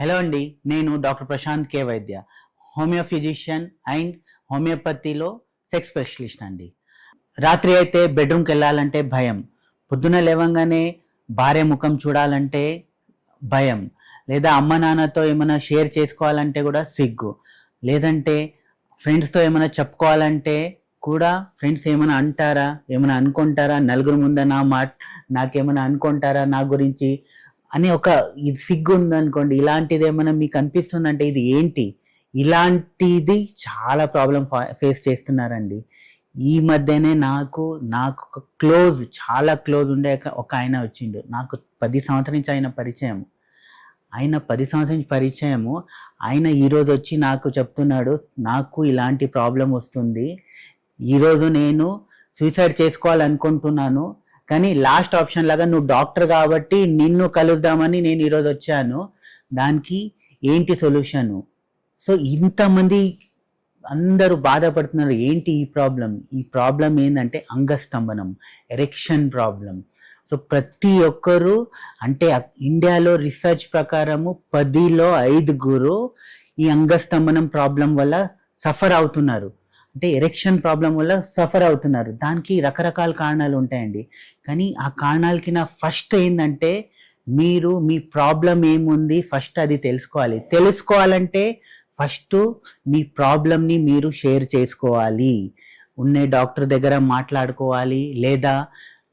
Hello అండి నేను doctor Prashanth K వైద్య హోమియో ఫిజిషియన్ అండ్ హోమియోపతిలో సెక్స్ స్పెషలిస్ట్ అండి. రాత్రి అయితే బెడ్రూమ్కి వెళ్ళాలంటే భయం పొద్దున లేవంగానే భార్య ముఖం చూడాలంటే భయం లేదా అమ్మ నాన్నతో ఏమైనా షేర్ చేసుకోవాలంటే కూడా సిగ్గు లేదంటే ఫ్రెండ్స్తో ఏమైనా చెప్పుకోవాలంటే కూడా ఫ్రెండ్స్ ఏమైనా అంటారా ఏమైనా అనుకుంటారా నలుగురు ముందు నా మాట నాకేమైనా అనుకుంటారా నా గురించి అని ఒక ఇది సిగ్గు ఉందనుకోండి ఇలాంటిది ఏమైనా మీకు అనిపిస్తుందంటే ఇది ఏంటి? ఇలాంటిది చాలా ప్రాబ్లం ఫేస్ చేస్తున్నారండి. ఈ మధ్యనే నాకు నాకు ఒక క్లోజ్ చాలా క్లోజ్ ఉండే ఒక- ఒక ఆయన వచ్చిండు. నాకు పది సంవత్సరం నుంచి ఆయన పరిచయం ఆయన పది సంవత్సరం నుంచి పరిచయము. ఆయన ఈరోజు వచ్చి నాకు చెప్తున్నాడు నాకు ఇలాంటి ప్రాబ్లం వస్తుంది. ఈరోజు నేను సూసైడ్ చేసుకోవాలనుకుంటున్నాను. కానీ లాస్ట్ ఆప్షన్ లాగా నువ్వు డాక్టర్ కాబట్టి నిన్ను కలుద్దామని నేను ఈరోజు వచ్చాను. దానికి ఏంటి సొల్యూషన్? సో ఇంతమంది అందరూ బాధపడుతున్నారు ఏంటి ఈ ప్రాబ్లం? ఈ ప్రాబ్లం ఏంటంటే అంగస్తంభనం ఎరెక్షన్ ప్రాబ్లం. సో ప్రతి ఒక్కరూ అంటే ఇండియాలో రీసెర్చ్ ప్రకారము పదిలో ఐదుగురు ఈ అంగస్తంభనం ప్రాబ్లం వల్ల సఫర్ అవుతున్నారు. అంటే ఎరెక్షన్ ప్రాబ్లం వల్ల సఫర్ అవుతున్నారు. దానికి రకరకాల కారణాలు ఉంటాయండి. కానీ ఆ కారణాలకి నా ఫస్ట్ ఏంటంటే మీరు మీ ప్రాబ్లం ఏముంది ఫస్ట్ అది తెలుసుకోవాలి. తెలుసుకోవాలంటే ఫస్ట్ మీ ప్రాబ్లమ్ని మీరు షేర్ చేసుకోవాలి. ఉండే డాక్టర్ దగ్గర మాట్లాడుకోవాలి. లేదా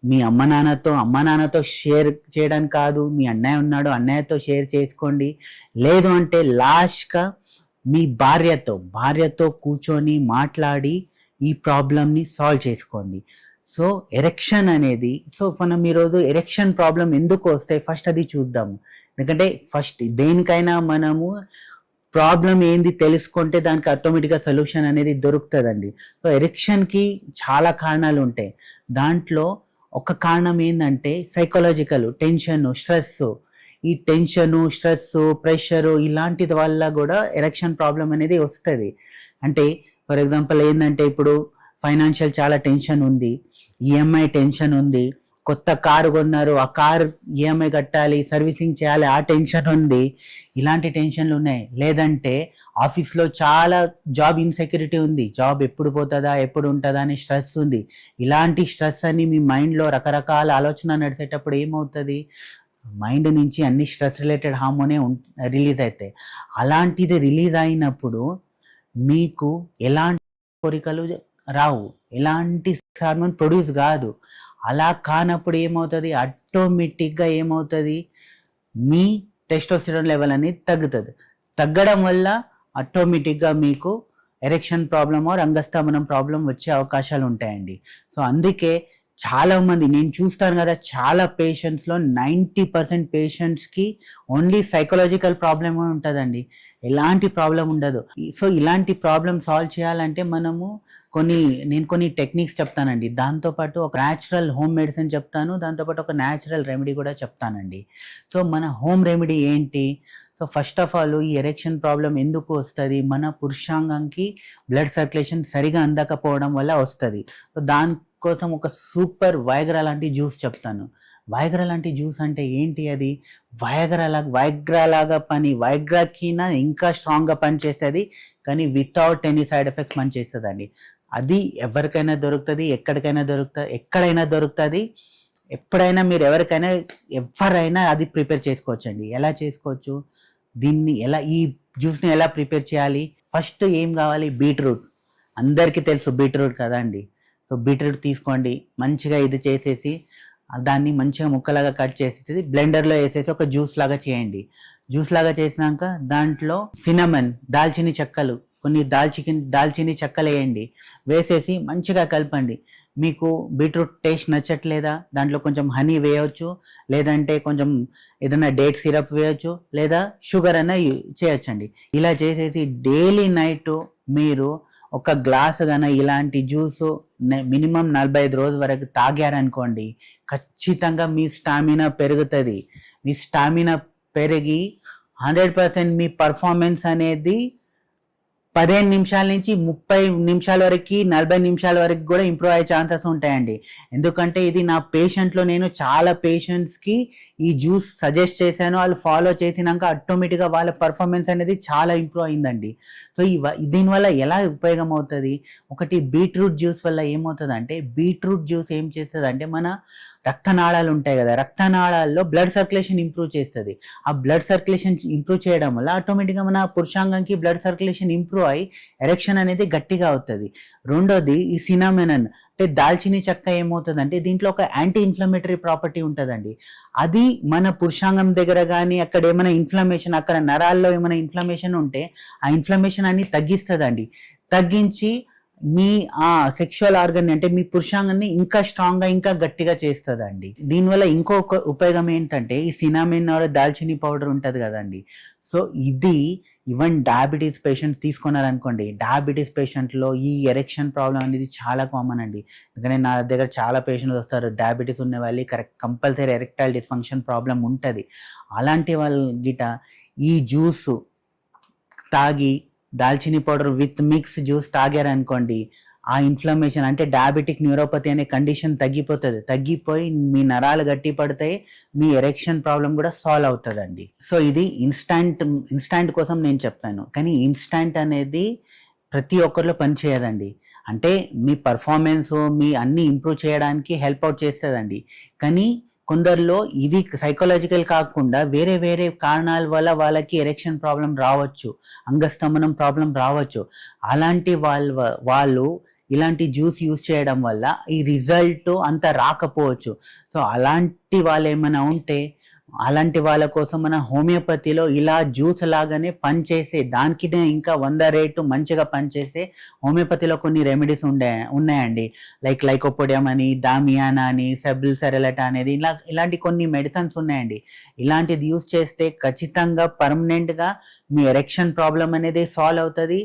మీ అమ్మ నాన్నతో అమ్మ నాన్నతో షేర్ చేయడానికి కాదు. మీ అన్నయ్య ఉన్నాడు అన్నయ్యతో షేర్ చేసుకోండి. లేదు అంటే లాస్ట్గా మీ భార్యతో భార్యతో కూర్చొని మాట్లాడి ఈ ప్రాబ్లమ్ని సాల్వ్ చేసుకోండి. సో ఎరెక్షన్ అనేది సో మనం ఈరోజు ఎరెక్షన్ ప్రాబ్లం ఎందుకు వస్తాయి? ఫస్ట్ అది చూద్దాము ఎందుకంటే ఫస్ట్ దేనికైనా మనము ప్రాబ్లం ఏంది తెలుసుకుంటే దానికి ఆటోమేటిక్గా సొల్యూషన్ అనేది దొరుకుతుందండి. సో ఎరెక్షన్కి చాలా కారణాలు ఉంటాయి. దాంట్లో ఒక కారణం ఏంటంటే సైకలాజికల్ టెన్షన్ స్ట్రెస్ ఈ టెన్షన్ స్ట్రెస్ ప్రెషరు ఇలాంటి వల్ల కూడా ఎరక్షన్ ప్రాబ్లం అనేది వస్తుంది. అంటే ఫర్ ఎగ్జాంపుల్ ఏంటంటే ఇప్పుడు ఫైనాన్షియల్ చాలా టెన్షన్ ఉంది ఈఎంఐ టెన్షన్ ఉంది కొత్త కారు కొన్నారు ఆ కార్ ఈఎంఐ కట్టాలి సర్వీసింగ్ చేయాలి ఆ టెన్షన్ ఉంది. ఇలాంటి టెన్షన్లు ఉన్నాయి. లేదంటే ఆఫీస్లో చాలా జాబ్ ఇన్సెక్యూరిటీ ఉంది. జాబ్ ఎప్పుడు పోతుందా ఎప్పుడు ఉంటుందా అనే స్ట్రెస్ ఉంది. ఇలాంటి స్ట్రెస్ అని మీ మైండ్లో రకరకాల ఆలోచన నడిచేటప్పుడు ఏమవుతుంది? మైండ్ నుంచి అన్ని స్ట్రెస్ రిలేటెడ్ హార్మోనే రిలీజ్ అవుతాయి అలాంటిది రిలీజ్ అయినప్పుడు మీకు ఎలాంటి కోరికలు రావు. ఎలాంటి హార్మోన్ ప్రొడ్యూస్ కాదు. అలా కానప్పుడు ఏమవుతుంది? ఆటోమేటిక్గా ఏమవుతుంది? మీ టెస్టోస్టిరాన్ లెవెల్ అనేది తగ్గుతుంది. తగ్గడం వల్ల ఆటోమేటిక్గా మీకు ఎరెక్షన్ ప్రాబ్లమ్ ఆర్ అంగస్తమనం ప్రాబ్లం వచ్చే అవకాశాలు ఉంటాయండి. సో అందుకే చాలా మంది నేను చూస్తాను కదా చాలా పేషెంట్స్లో నైంటీ పర్సెంట్ పేషెంట్స్కి ఓన్లీ సైకలాజికల్ ప్రాబ్లమ్ ఉంటుందండి. ఎలాంటి ప్రాబ్లం ఉండదు. సో ఇలాంటి ప్రాబ్లం సాల్వ్ చేయాలంటే మనము కొన్ని నేను కొన్ని టెక్నిక్స్ చెప్తానండి. దాంతోపాటు ఒక న్యాచురల్ హోమ్ మెడిసిన్ చెప్తాను. దాంతోపాటు ఒక న్యాచురల్ రెమెడీ కూడా చెప్తానండి. సో మన హోమ్ రెమెడీ ఏంటి? సో ఫస్ట్ ఆఫ్ ఆల్ ఈ ఎరెక్షన్ ప్రాబ్లం ఎందుకు వస్తుంది? మన పురుషాంగంకి బ్లడ్ సర్క్యులేషన్ సరిగా అందకపోవడం వల్ల వస్తుంది. సో దాని కోసం ఒక సూపర్ వయగ్రా లాంటి జ్యూస్ చెప్తాను. వైగ్రా లాంటి జ్యూస్ అంటే ఏంటి అది? వైగ్రా లాగా వైగ్రా లాగా పని వైగ్రాకినా ఇంకా స్ట్రాంగ్గా పనిచేస్తుంది కానీ వితౌట్ ఎనీ సైడ్ ఎఫెక్ట్స్ అండి అది ఎవరికైనా దొరుకుతుంది ఎక్కడికైనా దొరుకుతుంది ఎక్కడైనా దొరుకుతుంది ఎప్పుడైనా మీరు ఎవరికైనా ఎవరైనా అది ప్రిపేర్ చేసుకోవచ్చండి. ఎలా చేసుకోవచ్చు? దీన్ని ఎలా ఈ జ్యూస్ని ఎలా ప్రిపేర్ చేయాలి? ఫస్ట్ ఏం కావాలి? బీట్రూట్. అందరికీ తెలుసు బీట్రూట్ కదా అండి. సో బీట్రూట్ తీసుకోండి. మంచిగా ఇది చేసేసి దాన్ని మంచిగా ముక్కలాగా కట్ చేసేసి బ్లెండర్లో వేసేసి ఒక జ్యూస్ లాగా చేయండి. జ్యూస్ లాగా చేసినాక దాంట్లో సినమన్ దాల్చిని చెక్కలు కొన్ని దాల్చికి దాల్చిని చెక్కలు వేయండి. వేసేసి మంచిగా కలపండి. మీకు బీట్రూట్ టేస్ట్ నచ్చట్లేదా? దాంట్లో కొంచెం హనీ వేయవచ్చు లేదంటే కొంచెం ఏదైనా డేట్ సిరప్ వేయవచ్చు లేదా షుగర్ అన్న చేయొచ్చండి. ఇలా చేసేసి డైలీ నైట్ మీరు ఒక గ్లాస్ కన్నా ఇలాంటి జ్యూస్ మినిమం నలభై ఐదు రోజుల వరకు తాగారనుకోండి ఖచ్చితంగా మీ స్టామినా పెరుగుతుంది. మీ స్టామినా పెరిగి హండ్రెడ్ పర్సెంట్ మీ పర్ఫార్మెన్స్ అనేది పదిహేను నిమిషాల నుంచి ముప్పై నిమిషాల వరకు నలభై నిమిషాల వరకు కూడా ఇంప్రూవ్ అయ్యే ఛాన్సెస్ ఉంటాయండి. ఎందుకంటే ఇది నా పేషెంట్లో నేను చాలా పేషెంట్స్కి ఈ జ్యూస్ సజెస్ట్ చేశాను. వాళ్ళు ఫాలో చేసినాక ఆటోమేటిక్గా వాళ్ళ పర్ఫార్మెన్స్ అనేది చాలా ఇంప్రూవ్ అయిందండి. సో ఈ దీనివల్ల ఎలా ఉపయోగం అవుతుంది? ఒకటి బీట్రూట్ జ్యూస్ వల్ల ఏమవుతుంది అంటే బీట్రూట్ జ్యూస్ ఏం చేస్తుంది అంటే మన రక్తనాళాలు ఉంటాయి కదా రక్తనాళాల్లో బ్లడ్ సర్క్యులేషన్ ఇంప్రూవ్ చేస్తుంది. ఆ బ్లడ్ సర్క్యులేషన్ ఇంప్రూవ్ చేయడం వల్ల ఆటోమేటిక్గా మన పురుషాంగంకి బ్లడ్ సర్క్యులేషన్ ఇంప్రూవ్ అయి ఎరెక్షన్ అనేది గట్టిగా అవుతుంది. రెండోది ఈ సినామెనన్ అంటే దాల్చిని చెక్క ఏమవుతుంది అంటే దీంట్లో ఒక యాంటీ ఇన్ఫ్లమేటరీ ప్రాపర్టీ ఉంటుందండి. అది మన పురుషాంగం దగ్గర కానీ అక్కడ ఏమైనా ఇన్ఫ్లమేషన్ అక్కడ నరాల్లో ఏమైనా ఇన్ఫ్లమేషన్ ఉంటే ఆ ఇన్ఫ్లమేషన్ అన్ని తగ్గిస్తుందండి. తగ్గించి మీ ఆ సెక్షువల్ ఆర్గన్ అంటే మీ పురుషాంగాన్ని ఇంకా స్ట్రాంగ్గా ఇంకా గట్టిగా చేస్తుందండి. దీనివల్ల ఇంకొక ఉపయోగం ఏంటంటే ఈ సినామిన్ ఆర్ దాల్చిని పౌడర్ ఉంటుంది కదండి. సో ఇది ఈవెన్ డయాబెటీస్ పేషెంట్స్ తీసుకున్నారనుకోండి డయాబెటీస్ పేషెంట్లో ఈ ఎరెక్షన్ ప్రాబ్లం అనేది చాలా కామన్ అండి. ఎందుకంటే నా దగ్గర చాలా పేషెంట్స్ వస్తారు డయాబెటీస్ ఉన్న వాళ్ళు correct compulsory erectile dysfunction problem ఉంటుంది. అలాంటి వాళ్ళ గిట ఈ జ్యూస్ తాగి దాల్చిని పౌడర్ విత్ మిక్స్ జ్యూస్ తాగారనుకోండి ఆ ఇన్ఫ్లమేషన్ అంటే డయాబెటిక్ న్యూరోపతి అనే కండిషన్ తగ్గిపోతుంది. తగ్గిపోయి మీ నరాలు గట్టి పడతాయి మీ ఎరెక్షన్ ప్రాబ్లం కూడా సాల్వ్ అవుతుందండి. సో ఇది ఇన్స్టాంట్ ఇన్స్టాంట్ కోసం నేను చెప్తాను. కానీ ఇన్స్టాంట్ అనేది ప్రతి ఒక్కరిలో పనిచేయదండి. అంటే మీ పర్ఫార్మెన్స్ మీ అన్ని ఇంప్రూవ్ చేయడానికి హెల్ప్ అవుట్ చేస్తుందండి. కానీ కొందరిలో ఇది సైకలాజికల్ కాకుండా వేరే వేరే కారణాల వల్ల వాళ్ళకి ఎరెక్షన్ ప్రాబ్లం రావచ్చు అంగస్తంభనం ప్రాబ్లం రావచ్చు. అలాంటి వాళ్ళ వాళ్ళు ఇలాంటి జ్యూస్ యూస్ చేయడం వల్ల ఈ రిజల్ట్ అంత రాకపోవచ్చు. సో అలాంటి వాళ్ళు ఏమైనా ఉంటే అలాంటి వాళ్ళ కోసం మన హోమియోపతిలో ఇలా జ్యూస్ లాగానే పనిచేసే దానికి ఇంకా వంద రేటు మంచిగా పనిచేసే హోమియోపతిలో కొన్ని రెమెడీస్ ఉండే ఉన్నాయండి. లైక్ లైకోపోడియం అని దామియానా అని సెబిల్ సెరలట అనేది ఇలా ఇలాంటి కొన్ని మెడిసిన్స్ ఉన్నాయండి. ఇలాంటిది యూస్ చేస్తే ఖచ్చితంగా పర్మనెంట్గా మీ ఎరెక్షన్ ప్రాబ్లం అనేది సాల్వ్ అవుతుంది.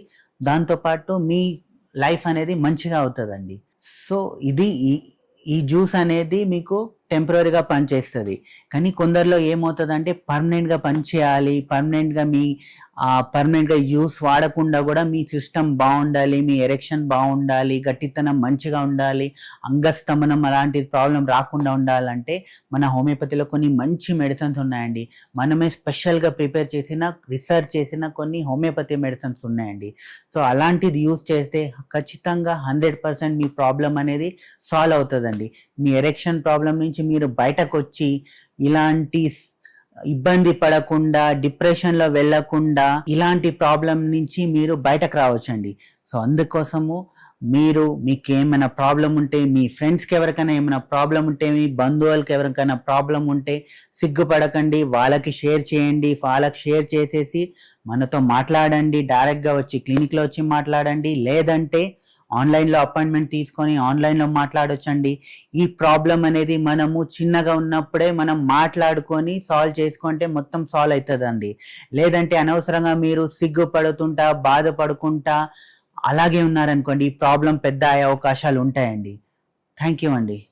దాంతోపాటు మీ లైఫ్ అనేది మంచిగా అవుతుందండి. సో ఇది ఈ ఈ జ్యూస్ అనేది మీకు టెంపరీగా పనిచేస్తుంది. కానీ కొందరిలో ఏమవుతుందంటే పర్మనెంట్గా పనిచేయాలి పర్మనెంట్గా మీ పర్మనెంట్గా యూస్ వాడకుండా కూడా మీ సిస్టమ్ బాగుండాలి మీ ఎరెక్షన్ బాగుండాలి గట్టితనం మంచిగా ఉండాలి అంగస్తంభనం అలాంటి ప్రాబ్లం రాకుండా ఉండాలంటే మన హోమియోపతిలో కొన్ని మంచి మెడిసిన్స్ ఉన్నాయండి. మనమే స్పెషల్గా ప్రిపేర్ చేసిన రీసెర్చ్ చేసిన కొన్ని హోమియోపతి మెడిసిన్స్ ఉన్నాయండి. సో అలాంటిది యూస్ చేస్తే ఖచ్చితంగా హండ్రెడ్ పర్సెంట్ మీ ప్రాబ్లం అనేది సాల్వ్ అవుతుందండి. మీ ఎరెక్షన్ ప్రాబ్లం నుంచి మీరు బయటకు వచ్చి ఇలాంటి ఇబ్బంది పడకుండా డిప్రెషన్లో వెళ్ళకుండా ఇలాంటి ప్రాబ్లం నుంచి మీరు బయటకు రావచ్చండి. సో అందుకోసము మీరు మీకు ఏమైనా ప్రాబ్లం ఉంటే మీ ఫ్రెండ్స్కి ఎవరికైనా ఏమైనా ప్రాబ్లం ఉంటే మీ బంధువులకి ఎవరికైనా ప్రాబ్లం ఉంటే సిగ్గుపడకండి. వాళ్ళకి షేర్ చేయండి. వాళ్ళకి షేర్ చేసేసి మనతో మాట్లాడండి. డైరెక్ట్గా వచ్చి క్లినిక్లో వచ్చి మాట్లాడండి. లేదంటే ఆన్లైన్లో అపాయింట్మెంట్ తీసుకొని ఆన్లైన్లో మాట్లాడొచ్చండి. ఈ ప్రాబ్లం అనేది మనము చిన్నగా ఉన్నప్పుడే మనం మాట్లాడుకొని సాల్వ్ చేసుకుంటే మొత్తం సాల్వ్ అవుతుందండి లేదంటే అనవసరంగా మీరు సిగ్గుపడుతుంటా బాధపడుకుంటా అలాగే ఉన్నారనుకోండి ఈ ప్రాబ్లం పెద్ద అయ్యే అవకాశాలు ఉంటాయండి. థ్యాంక్ యూ అండి.